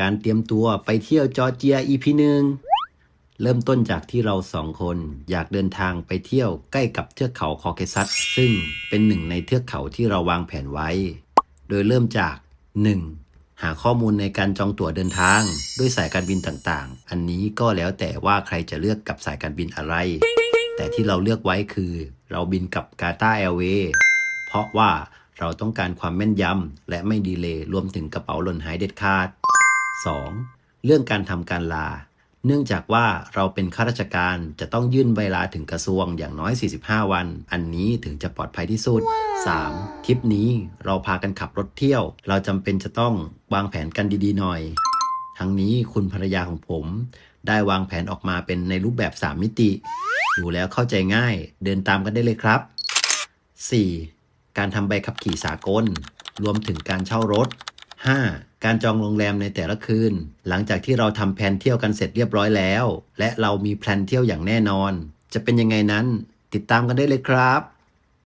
การเตรียมตัวไปเที่ยวจอร์เจีย EP หนึ่งเริ่มต้นจากที่เราสองคนอยากเดินทางไปเที่ยวใกล้กับเทือกเขาคอเคซัสซึ่งเป็นหนึ่งในเทือกเขาที่เราวางแผนไว้ โดยเริ่มจาก 1. หาข้อมูลในการจองตั๋วเดินทาง ด้วยสายการบินต่างๆ อันนี้ก็แล้วแต่ว่าใครจะเลือกกับสายการบินอะไร แต่ที่เราเลือกไว้คือ เราบินกับกาตาแอร์เวย์เพราะว่าเราต้องการความแม่นยำและไม่ดีเลย์รวมถึงกระเป๋าหล่นหายเด็ดขาด 2. เรื่องการทำการลา เนื่องจากว่าเราเป็นข้าราชการจะต้องยื่นใบลาถึงกระทรวงอย่างน้อย 45 วัน อันนี้ถึงจะปลอดภัยที่สุด 3. ทริปนี้เราพากันขับรถเที่ยว เราจำเป็นจะต้องวางแผนกันดีๆหน่อย ทั้งนี้คุณภรรยาของผม ได้วางแผนออกมาเป็นในรูปแบบ 3 มิติดูแล้วเข้าใจง่ายเดินตามกันได้เลยครับ 4. การทำใบขับขี่สากล รวมถึงการเช่ารถ 5. การจองโรงแรมในแต่ละคืน หลังจากที่เราทำแผนเที่ยวกันเสร็จเรียบร้อยแล้ว และเรามีแผนเที่ยวอย่างแน่นอน จะเป็นยังไงนั้น ติดตามกันได้เลยครับ